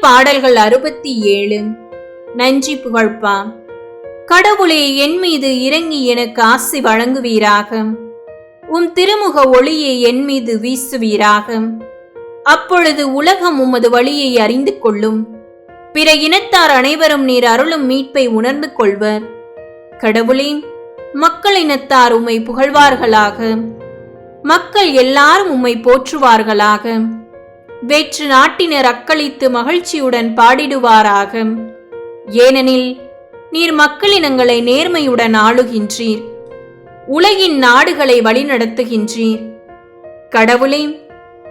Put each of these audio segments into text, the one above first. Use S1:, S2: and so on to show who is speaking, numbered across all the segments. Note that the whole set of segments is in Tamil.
S1: பாடல்கள் அறுபத்தி ஏழு நன்றி புகழ்ப்பா. கடவுளே என் மீது இறங்கி எனக்கு ஆசி வழங்குவீராக. உம் திருமுக ஒளியை என் மீது வீசுவீராக. அப்பொழுது உலகம் உமது வழியை அறிந்து கொள்ளும். பிற இனத்தார் அனைவரும் நீர் அருளும் மீட்பை உணர்ந்து கொள்வர். கடவுளே மக்கள் இனத்தார் உம்மை புகழ்வார்களாக. மக்கள் எல்லாரும் உம்மை போற்றுவார்களாக. வேற்று நாட்டினர் அக்களித்து மகிழ்ச்சியுடன் பாடிடுவாராக. ஏனெனில் நீர் மக்களினங்களை நேர்மையுடன் ஆளுகின்றீர். உலகின் நாடுகளை வழிநடத்துகின்றீர். கடவுளே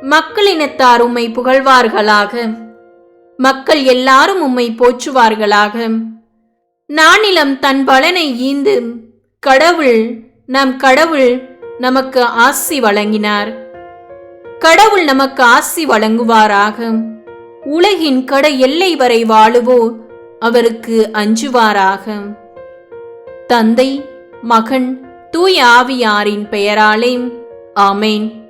S1: மக்களினத்தார் உம்மை புகழ்வார்களாக. மக்கள் எல்லாரும் உம்மை போற்றுவார்களாக. நானிலம் தன் பலனை ஈந்து கடவுள் நம் கடவுள் நமக்கு ஆசி வழங்கினார். கடவுள் நமக்கு ஆசி வழங்குவாராக. உலகின் கட எல்லை வரை வாழுவோர் அவருக்கு அஞ்சுவாராக. தந்தை மகன் தூய ஆவியாரின் பெயராலே. ஆமேன்.